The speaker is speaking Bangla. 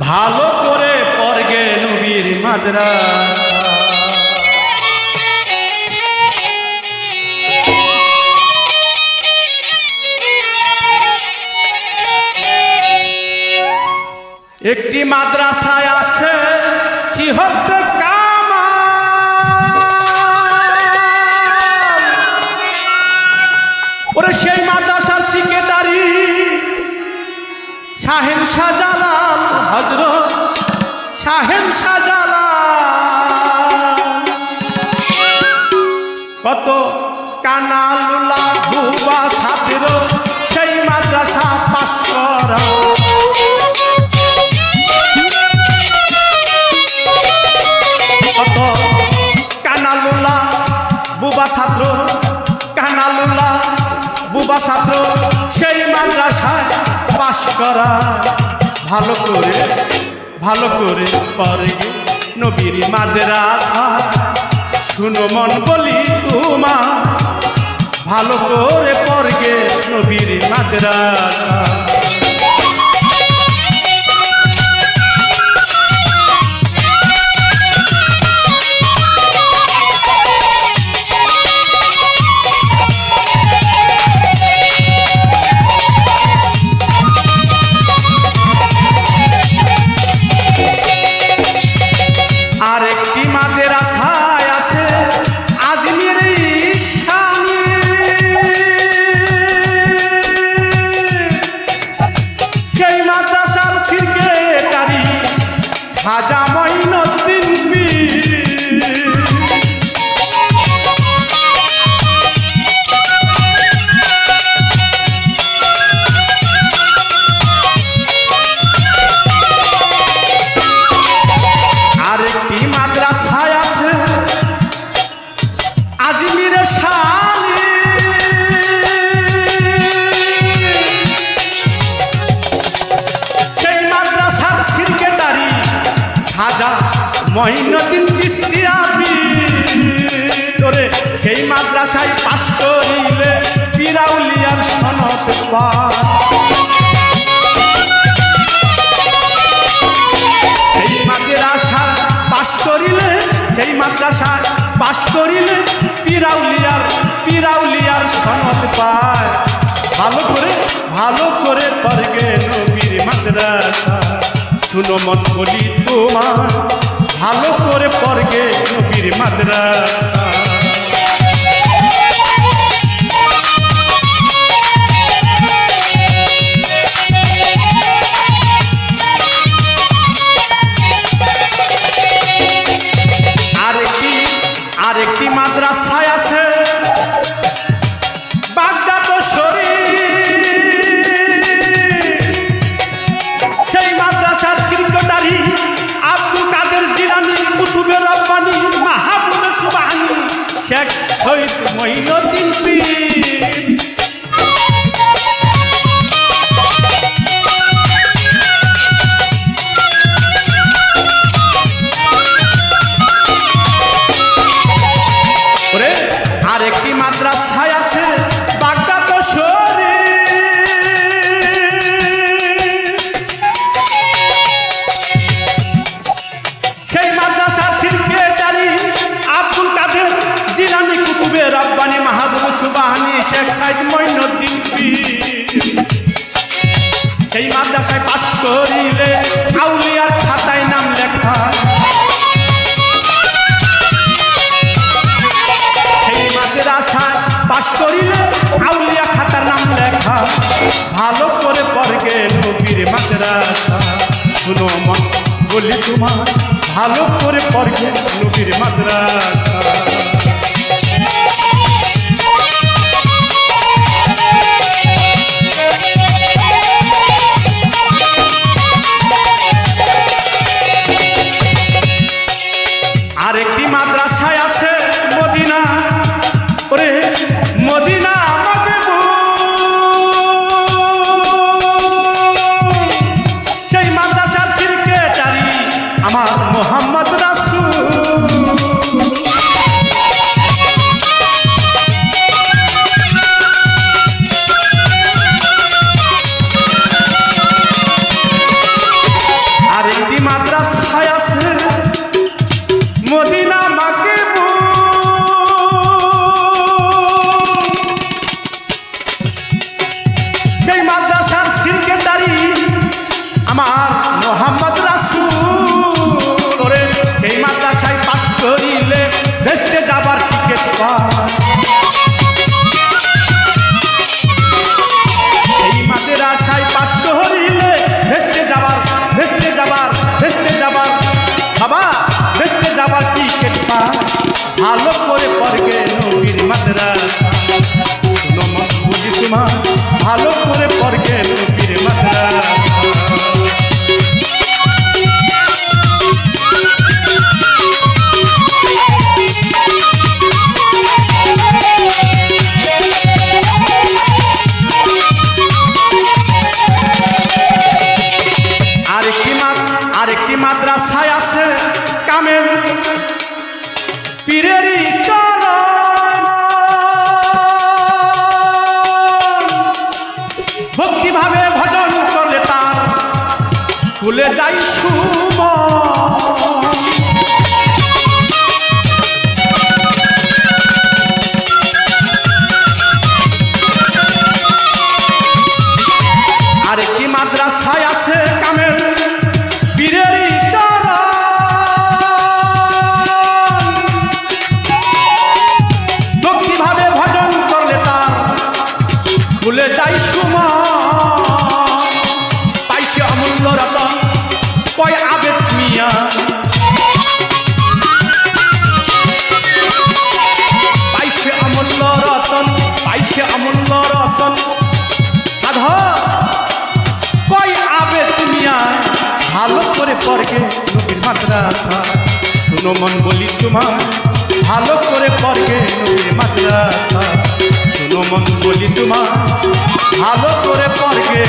ভালো করে পরগে নবীর মাদ্রাসা। একটি মাদ্রাসায় আছে চিহত কামা ওরে সেই মাদ্রাসার সিকেদারি শাহেন শাহজালাল। হজরত শাহেন শাহজালাল। কত কানালুলা ভুবা ছাত্র, সেই মাদ্রাসা পাশ করা কত কানালুলা বুবা ছাত্র কানালুলা বুবা ছাত্র, সেই মাদ্রাসায় পাশ করা ভালো করে ভালো করে পরে নবীর মাদ্রাসা। শুনো মন বলি তোমা ভালো করে পরগে নবীর মাদ্রাসা। মহিনুদ্দিন চিস্তিয়াবি তোরে সেই মাদ্রাসায় পাশ করিলে পিরাউলিয়ার সনদ সেই মাদ্রাসা পাশ করিলে, সেই মাদ্রাসা পাশ করিলে পিরাউলিয়ার পিরাউলিয়ার সনদ পায়। ভালো করে ভালো করে পরগে নবীর মাদ্রাসা। শুনো মন বলি তোমার। ভালো করে পরগে নবীর মাদ্রাসা। সাইদ মঈনুদ্দিন সেই মাদ্রাসায় পাশ করিলে আউলিয়ার খাতায় নাম লেখা। সেই মাদ্রাসায় পাশ করিলে আউলিয়া খাতার নাম লেখা। ভালো করে পড়গে নবীর মাদ্রাসা। শুনো মন বলি তোমার, ভালো করে পড়গে নবীর মাদ্রাসা। ভালো করে পড়গে নবীর মাদ্রাসা। শোনো মন বলি তোমার ভালো করে পড়গে নবীর মাদ্রাসা। আরেকটি মাদ আরেকটি মাদ্রাসায় আছে কামেল। পীরেরই চরণ ভালো পরকে নবীর মাদ্রাসা। শুনো মন বলি তোমার, ভালো করে পরকে নবীর মাত্রা শুনো মন বলি তোমার, ভালো করে পড়গে